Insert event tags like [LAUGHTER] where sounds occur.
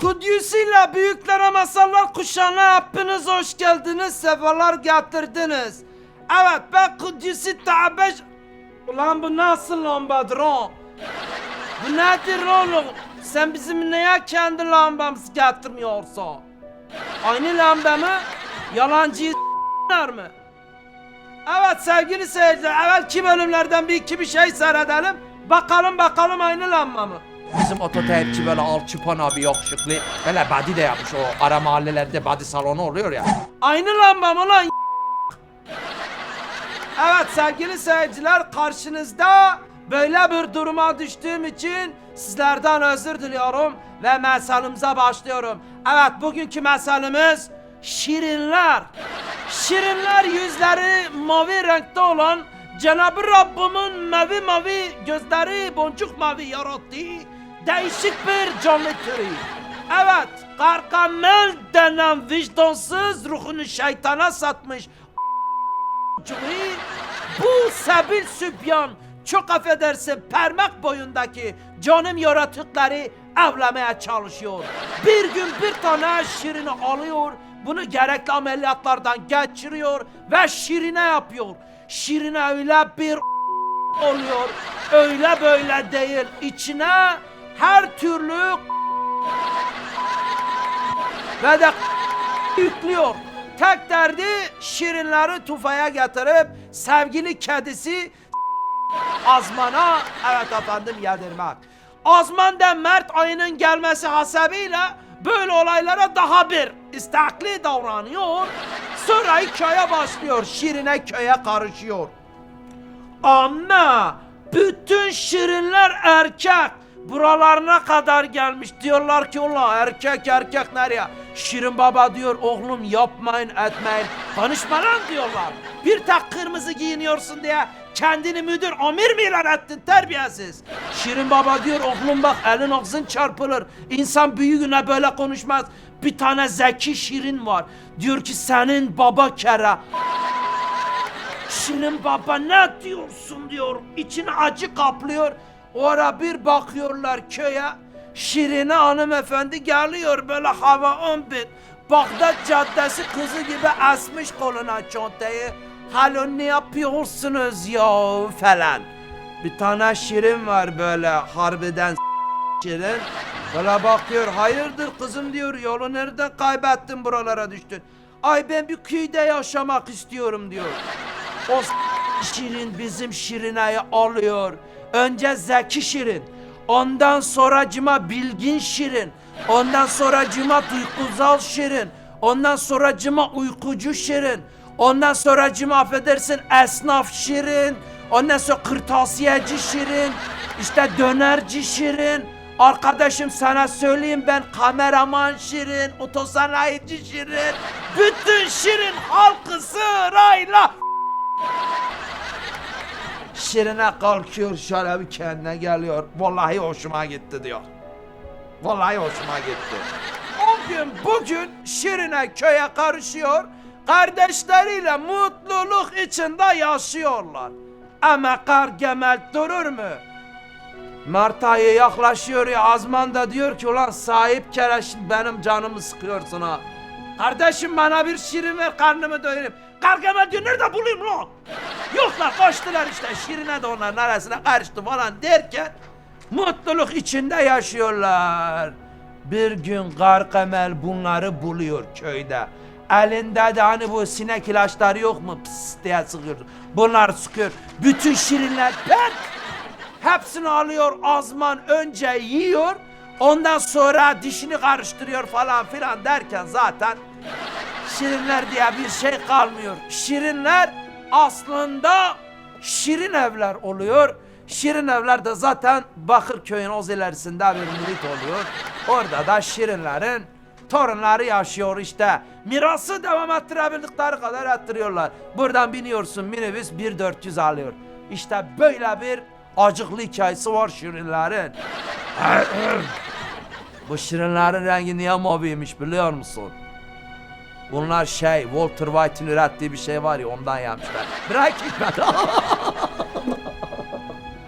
Kudüs'üyle büyüklere masallar kuşağına hepiniz hoş geldiniz, sefalar getirdiniz. Evet ben Kudüs'ü tabeş... Ulan bu nasıl lambadır o? Bu nedir oğlum? Sen bizim neye kendi lambamızı getirmiyorsun? Aynı lamba mı? Yalancıyı s**ler mi? Evet sevgili seyirciler, evvelki bölümlerden bir iki bir şey seyredelim. Bakalım bakalım aynı lamba mı? Bizim ototeyipçi böyle alçıpan abi yakışıklı. Böyle body de yapmış o ara mahallelerde body salonu oluyor ya. Aynı lamba mı lan? Evet sevgili seyirciler karşınızda böyle bir duruma düştüğüm için sizlerden özür diliyorum ve meselimize başlıyorum. Evet bugünkü meselemiz şirinler. Şirinler yüzleri mavi renkte olan Cenab-ı Rabbimin mavi mavi gözleri boncuk mavi yarattığı değişik bir canlı türü. Evet, Gargamel denen vicdansız ruhunu şeytana satmış bu sebil sübyan çok affedersin parmak boyundaki canım yaratıkları avlamaya çalışıyor. Bir gün bir tane şirini alıyor, bunu gerekli ameliyatlardan geçiriyor ve şirine yapıyor. Şirine öyle bir oluyor, öyle böyle değil. İçine her türlü ve de yüklüyor. Tek derdi şirinleri tufaya getirip sevgili kedisi Azman'a evet efendim yedirmek. Azman da Mert ayının gelmesi hasebiyle böyle olaylara daha bir istekli davranıyor. Sonra köye başlıyor. Şirine köye karışıyor. Ama bütün şirinler erkek. Buralarına kadar gelmiş diyorlar ki ulan erkek erkek nereye? Şirin baba diyor oğlum yapmayın etmeyin. Konuşma lan diyorlar. Bir tak kırmızı giyiniyorsun diye kendini müdür amir mi ilan ettin terbiyesiz? Şirin baba diyor oğlum bak elin ağzın çarpılır. İnsan büyüğüne böyle konuşmaz. Bir tane zeki şirin var. Diyor ki senin baba kere. Şirin baba ne diyorsun diyor. İçine acı kaplıyor. O bir bakıyorlar köye. Şirine hanımefendi geliyor böyle hava on bin. Bağdat Caddesi kızı gibi asmış koluna çantayı. Halo ne yapıyorsunuz ya falan. Bir tane şirin var böyle harbiden Şirin. Böyle bakıyor hayırdır kızım diyor yolu nereden kaybettin buralara düştün. Ay ben bir köyde yaşamak istiyorum diyor. O Şirin bizim Şirine'yi alıyor. Önce Zeki Şirin. Ondan sonra cıma Bilgin Şirin. Ondan sonra cıma Duygusal Şirin. Ondan sonra cıma Uykucu Şirin. Ondan sonra cıma affedersin Esnaf Şirin. Ondan sonra Kırtasiyeci Şirin. işte Dönerci Şirin. Arkadaşım sana söyleyeyim ben kameraman Şirin, otosanayici Şirin. Bütün Şirin halkı sırayla Şirine kalkıyor şöyle bir kendine geliyor. Vallahi hoşuma gitti diyor. Vallahi hoşuma gitti. O gün bugün Şirine köye karışıyor. Kardeşleriyle mutluluk içinde yaşıyorlar. Ama Gargamel durur mu? Mart ayı yaklaşıyor ya Azman da diyor ki ulan sahip kere şimdi benim canımı sıkıyorsun ha. Kardeşim bana bir şirin ver karnımı doyurayım. Gargamel diyor nerede bulayım lan? Yoklar kaçtılar işte şirine de onların arasına karıştı falan derken mutluluk içinde yaşıyorlar. Bir gün Gargamel bunları buluyor köyde. Elinde de hani bu sinek ilaçları yok mu pıs diye sıkıyordu. Bunlar sıkıyor. Bütün şirinler pet Hepsini alıyor Azman önce yiyor. Ondan sonra dişini karıştırıyor falan filan derken zaten şirinler diye bir şey kalmıyor. Şirinler aslında şirin evler oluyor. Şirin evler de zaten Bakırköy'ün o ilerisinde bir muhit oluyor. Orada da şirinlerin torunları yaşıyor işte. Mirası devam ettirebildikleri kadar ettiriyorlar. Buradan biniyorsun minibüs 1400 alıyor. İşte böyle bir acıklı hikayesi var şirinlerin. [LAUGHS] Bu şirinlerin rengi niye maviymiş biliyor musun? Bunlar şey Walter White'in ürettiği bir şey var ya ondan yapmışlar. Breaking [LAUGHS] Bad.